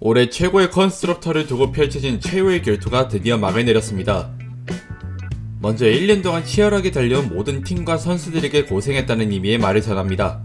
올해 최고의 컨스트럭터를 두고 펼쳐진 최후의 결투가 드디어 막을 내렸습니다. 먼저 1년 동안 치열하게 달려온 모든 팀과 선수들에게 고생했다는 의미의 말을 전합니다.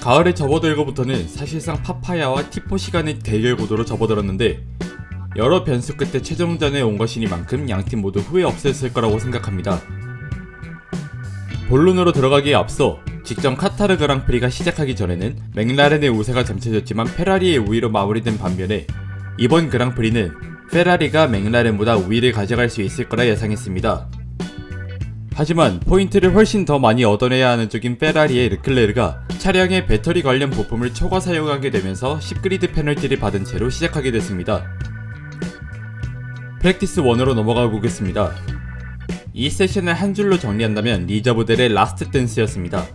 가을에 접어들고부터는 사실상 파파야와 티포 시 간의 대결 구도로 접어들었는데 여러 변수 끝에 최종전에 온 것이니만큼 양팀 모두 후회 없었을 거라고 생각합니다. 본론으로 들어가기에 앞서 직전 카타르 그랑프리가 시작하기 전에는 맥라렌의 우세가 점쳐졌지만 페라리의 우위로 마무리된 반면에 이번 그랑프리는 페라리가 맥라렌보다 우위를 가져갈 수 있을 거라 예상했습니다. 하지만 포인트를 훨씬 더 많이 얻어내야 하는 쪽인 페라리의 르클레르가 차량의 배터리 관련 부품을 초과 사용하게 되면서 10그리드 페널티를 받은 채로 시작하게 됐습니다. 프랙티스 1으로 넘어가 보겠습니다. 이 세션을 한 줄로 정리한다면 리저브들의 라스트 댄스였습니다.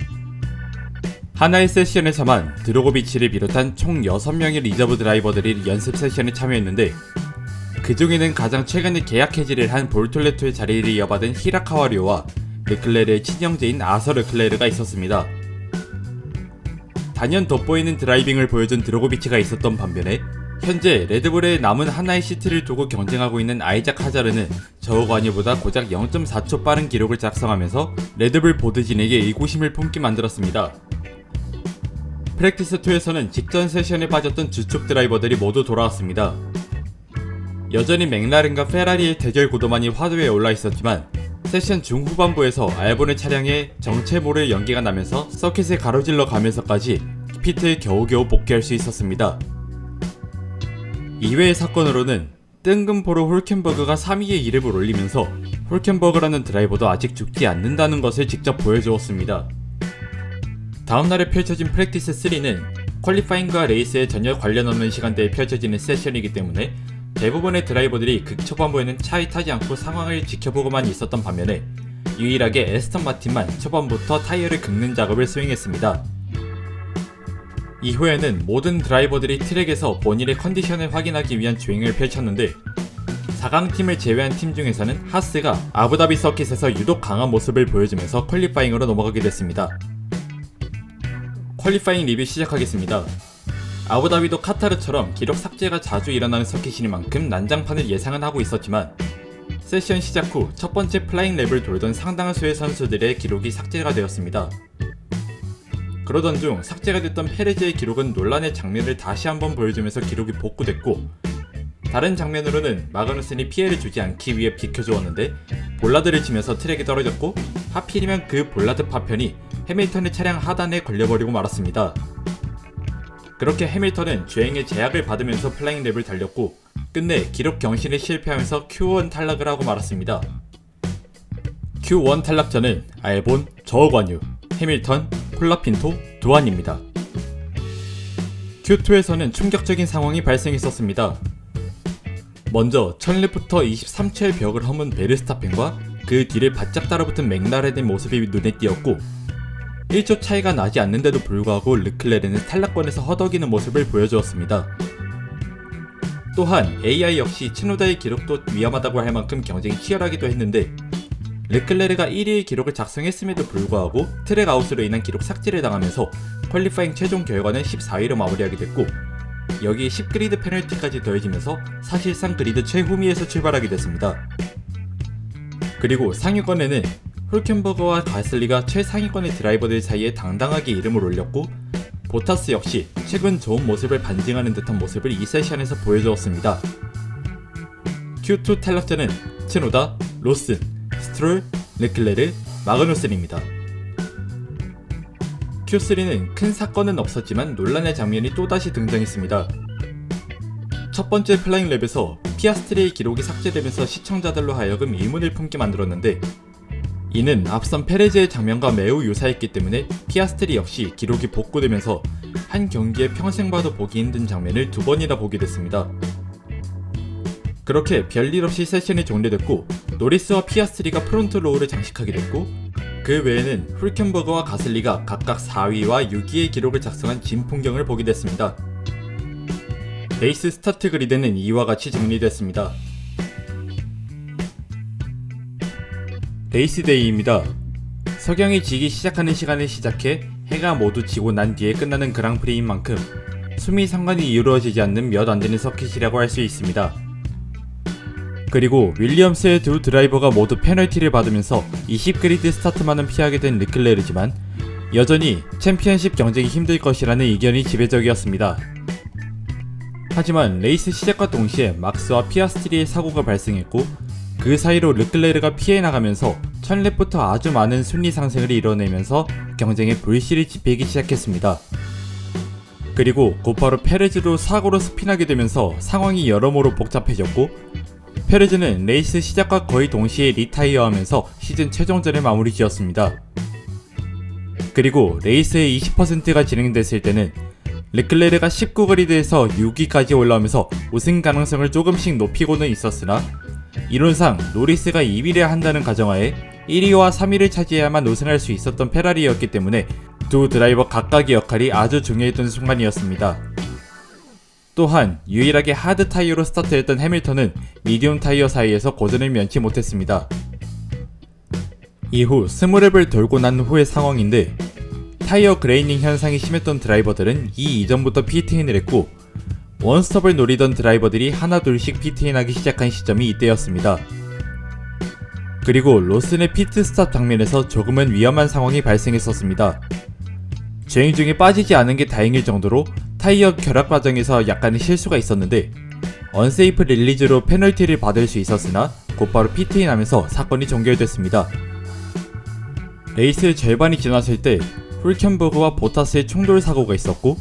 하나의 세션에서만 드로고비치를 비롯한 총 6명의 리저브 드라이버들이 연습 세션에 참여했는데 그 중에는 가장 최근에 계약 해지를 한 볼톨레토의 자리를 이어받은 히라카와리오와 르클레르의 친형제인 아서 르클레르가 있었습니다. 단연 돋보이는 드라이빙을 보여준 드로고비치가 있었던 반면에 현재 레드불의 남은 하나의 시트를 두고 경쟁하고 있는 아이작 하자르는 저우관이보다 고작 0.4초 빠른 기록을 작성하면서 레드불 보드진에게 의구심을 품게 만들었습니다. 프랙티스 2에서는 직전 세션에 빠졌던 주축 드라이버들이 모두 돌아왔습니다. 여전히 맥라렌과 페라리의 대결 구도만이 화두에 올라 있었지만 세션 중후반부에서 알본의 차량에 정체 모를 연기가 나면서 서킷을 가로질러 가면서까지 피트에 겨우겨우 복귀할 수 있었습니다. 이외의 사건으로는 뜬금포로 홀켄버그가 3위에 이름을 올리면서 홀켄버그라는 드라이버도 아직 죽지 않는다는 것을 직접 보여주었습니다. 다음날에 펼쳐진 프랙티스 3는 퀄리파잉과 레이스에 전혀 관련 없는 시간대에 펼쳐지는 세션이기 때문에 대부분의 드라이버들이 극초반부에는 차에 타지 않고 상황을 지켜보고만 있었던 반면에 유일하게 에스턴 마틴만 초반부터 타이어를 긁는 작업을 수행했습니다. 이후에는 모든 드라이버들이 트랙에서 본인의 컨디션을 확인하기 위한 주행을 펼쳤는데 4강 팀을 제외한 팀 중에서는 하스가 아부다비 서킷에서 유독 강한 모습을 보여주면서 퀄리파잉으로 넘어가게 됐습니다. 퀄리파잉 리뷰 시작하겠습니다. 아부다비도 카타르처럼 기록 삭제가 자주 일어나는 서킷이니만큼 난장판을 예상은 하고 있었지만 세션 시작 후 첫 번째 플라잉 랩을 돌던 상당한 수의 선수들의 기록이 삭제가 되었습니다. 그러던 중 삭제가 됐던 페레즈의 기록은 논란의 장면을 다시 한번 보여주면서 기록이 복구됐고 다른 장면으로는 마그누슨이 피해를 주지 않기 위해 비켜주었는데 볼라드를 치면서 트랙에 떨어졌고 하필이면 그 볼라드 파편이 해밀턴의 차량 하단에 걸려버리고 말았습니다. 그렇게 해밀턴은 주행에 제약을 받으면서 플라잉 랩을 달렸고 끝내 기록 경신에 실패하면서 Q1 탈락을 하고 말았습니다. Q1 탈락자는 알본, 저어관유, 해밀턴, 콜라핀토, 두안입니다. Q2에서는 충격적인 상황이 발생했었습니다. 먼저 1000렙부터 23초의 벽을 허문 베르스타펜과 그 뒤를 바짝 따라붙은 맥라렌의 모습이 눈에 띄었고 1초 차이가 나지 않는데도 불구하고 르클레르는 탈락권에서 허덕이는 모습을 보여주었습니다. 또한 AI 역시 치노다의 기록도 위험하다고 할 만큼 경쟁이 치열하기도 했는데 르클레르가 1위의 기록을 작성했음에도 불구하고 트랙 아웃으로 인한 기록 삭제를 당하면서 퀄리파잉 최종 결과는 14위로 마무리하게 됐고 여기에 10그리드 페널티까지 더해지면서 사실상 그리드 최후미에서 출발하게 됐습니다. 그리고 상위권에는 홀켄버거와 가슬리가 최상위권의 드라이버들 사이에 당당하게 이름을 올렸고 보타스 역시 최근 좋은 모습을 반증하는 듯한 모습을 이 세션에서 보여주었습니다. Q2 탈락자는 츠노다, 로슨, 스트롤, 르클레르, 마그누슨입니다. Q3는 큰 사건은 없었지만 논란의 장면이 또다시 등장했습니다. 첫 번째 플라잉 랩에서 피아스트리의 기록이 삭제되면서 시청자들로 하여금 의문을 품게 만들었는데 이는 앞선 페레즈의 장면과 매우 유사했기 때문에 피아스트리 역시 기록이 복구되면서 한 경기에 평생 봐도 보기 힘든 장면을 두 번이나 보게 됐습니다. 그렇게 별일 없이 세션이 종료됐고 노리스와 피아스트리가 프론트 로우를 장식하게 됐고 그 외에는 훌켄버거와 가슬리가 각각 4위와 6위의 기록을 작성한 진 풍경을 보게 됐습니다. 레이스 스타트 그리드는 이와 같이 정리됐습니다. 레이스 데이입니다. 석양이 지기 시작하는 시간에 시작해 해가 모두 지고 난 뒤에 끝나는 그랑프리인 만큼 수미 상관이 이루어지지 않는 몇 안 되는 서킷이라고 할 수 있습니다. 그리고 윌리엄스의 두 드라이버가 모두 페널티를 받으면서 20그리드 스타트만은 피하게 된 르클레르지만 여전히 챔피언십 경쟁이 힘들 것이라는 의견이 지배적이었습니다. 하지만 레이스 시작과 동시에 막스와 피아스트리의 사고가 발생했고 그 사이로 르클레르가 피해 나가면서 1000렙부터 아주 많은 순위 상승을 이뤄내면서 경쟁의 불씨를 지피기 시작했습니다. 그리고 곧바로 페레즈도 사고로 스핀하게 되면서 상황이 여러모로 복잡해졌고 페레즈는 레이스 시작과 거의 동시에 리타이어하면서 시즌 최종전을 마무리 지었습니다. 그리고 레이스의 20%가 진행됐을 때는 르클레르가 19그리드에서 6위까지 올라오면서 우승 가능성을 조금씩 높이고는 있었으나 이론상 노리스가 2위를 한다는 가정하에 1위와 3위를 차지해야만 우승할 수 있었던 페라리였기 때문에 두 드라이버 각각의 역할이 아주 중요했던 순간이었습니다. 또한 유일하게 하드 타이어로 스타트했던 해밀턴은 미디움 타이어 사이에서 고전을 면치 못했습니다. 이후 스무랩을 돌고 난 후의 상황인데 타이어 그레이닝 현상이 심했던 드라이버들은 이 이전부터 피트인을 했고 원스톱을 노리던 드라이버들이 하나둘씩 피트인하기 시작한 시점이 이때였습니다. 그리고 로슨의 피트 스탑 장면에서 조금은 위험한 상황이 발생했었습니다. 주행 중에 빠지지 않은 게 다행일 정도로 타이어 결합 과정에서 약간의 실수가 있었는데 언세이프 릴리즈로 페널티를 받을 수 있었으나 곧바로 피트인 하면서 사건이 종결됐습니다. 레이스 절반이 지났을 때 훌켄버그와 보타스의 충돌 사고가 있었고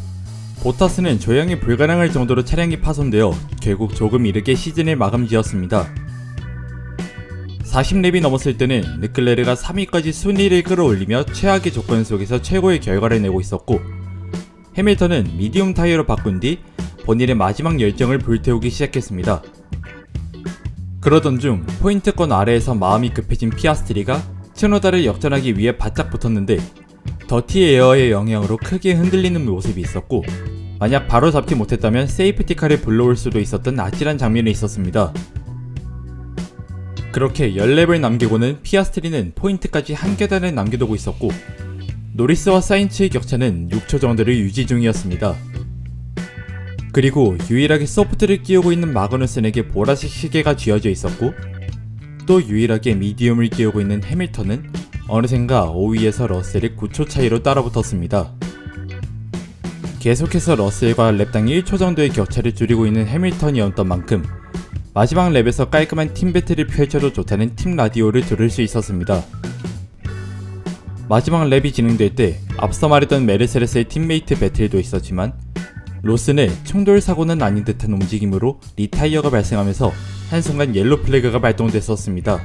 보타스는 조향이 불가능할 정도로 차량이 파손되어 결국 조금 이르게 시즌을 마감지었습니다. 40렙이 넘었을 때는 르클레르가 3위까지 순위를 끌어올리며 최악의 조건 속에서 최고의 결과를 내고 있었고 해밀턴은 미디움 타이어로 바꾼 뒤 본인의 마지막 열정을 불태우기 시작했습니다. 그러던 중 포인트권 아래에서 마음이 급해진 피아스트리가 츠노다를 역전하기 위해 바짝 붙었는데 더티 에어의 영향으로 크게 흔들리는 모습이 있었고 만약 바로 잡지 못했다면 세이프티카를 불러올 수도 있었던 아찔한 장면이 있었습니다. 그렇게 10렙을 남기고는 피아스트리는 포인트까지 한 계단을 남겨두고 있었고 노리스와 사인츠의 격차는 6초 정도를 유지 중이었습니다. 그리고 유일하게 소프트를 끼우고 있는 마그누슨에게 보라색 시계가 쥐어져 있었고 또 유일하게 미디움을 끼우고 있는 해밀턴은 어느샌가 5위에서 러셀이 9초 차이로 따라붙었습니다. 계속해서 러셀과 랩당 1초 정도의 격차를 줄이고 있는 해밀턴이었던 만큼 마지막 랩에서 깔끔한 팀 배틀을 펼쳐도 좋다는 팀 라디오를 들을 수 있었습니다. 마지막 랩이 진행될 때 앞서 말했던 메르세데스의 팀메이트 배틀도 있었지만 로슨의 충돌 사고는 아닌 듯한 움직임으로 리타이어가 발생하면서 한순간 옐로 플래그가 발동됐었습니다.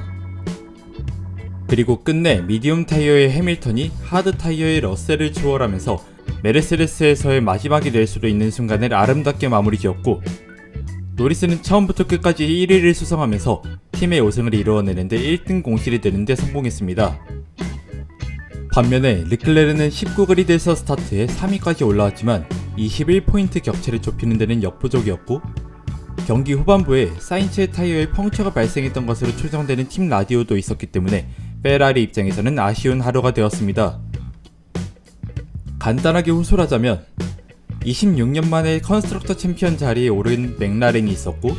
그리고 끝내 미디움 타이어의 해밀턴이 하드 타이어의 러셀을 추월하면서 메르세데스에서의 마지막이 될 수도 있는 순간을 아름답게 마무리 지었고 노리스는 처음부터 끝까지 1위를 수성하면서 팀의 우승을 이루어내는데 1등 공실이 되는데 성공했습니다. 반면에 르클레르는 19그리드에서 스타트해 3위까지 올라왔지만 21포인트 격차를 좁히는 데는 역부족이었고 경기 후반부에 사인츠의 타이어에 펑처가 발생했던 것으로 추정되는 팀 라디오도 있었기 때문에 페라리 입장에서는 아쉬운 하루가 되었습니다. 간단하게 후술하자면 26년 만에 컨스트럭터 챔피언 자리에 오른 맥라렌이 있었고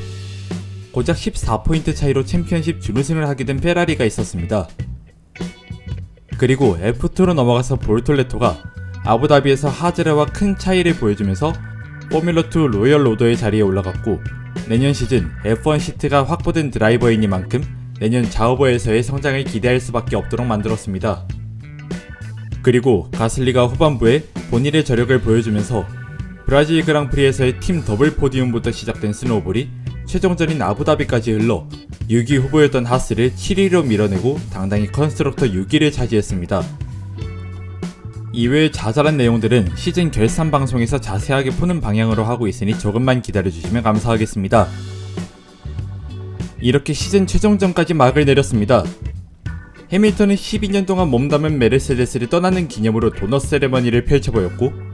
고작 14포인트 차이로 챔피언십 준우승을 하게 된 페라리가 있었습니다. 그리고 F2로 넘어가서 볼톨레토가 아부다비에서 하즈레와 큰 차이를 보여주면서 포뮬러2 로열 로더의 자리에 올라갔고 내년 시즌 F1 시트가 확보된 드라이버이니만큼 내년 자우버에서의 성장을 기대할 수밖에 없도록 만들었습니다. 그리고 가슬리가 후반부에 본인의 저력을 보여주면서 브라질 그랑프리에서의 팀 더블 포디움부터 시작된 스노우볼이 최종전인 아부다비까지 흘러 6위 후보였던 하스를 7위로 밀어내고 당당히 컨스트럭터 6위를 차지했습니다. 이외의 자잘한 내용들은 시즌 결산 방송에서 자세하게 푸는 방향으로 하고 있으니 조금만 기다려주시면 감사하겠습니다. 이렇게 시즌 최종전까지 막을 내렸습니다. 해밀턴은 12년 동안 몸담은 메르세데스를 떠나는 기념으로 도넛 세레머니를 펼쳐보였고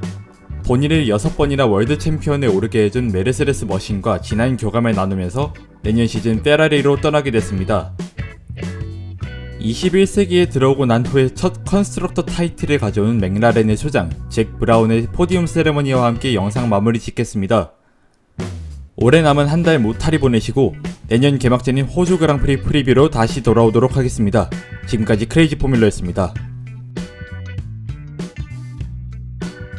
본인을 6번이나 월드 챔피언에 오르게 해준 메르세데스 머신과 진한 교감을 나누면서 내년 시즌 페라리로 떠나게 됐습니다. 21세기에 들어오고 난 후에 첫 컨스트럭터 타이틀을 가져온 맥라렌의 소장 잭 브라운의 포디움 세레머니와 함께 영상 마무리 짓겠습니다. 올해 남은 한달 모타리 보내시고 내년 개막전인 호주 그랑프리 프리뷰로 다시 돌아오도록 하겠습니다. 지금까지 크레이지 포뮬러였습니다.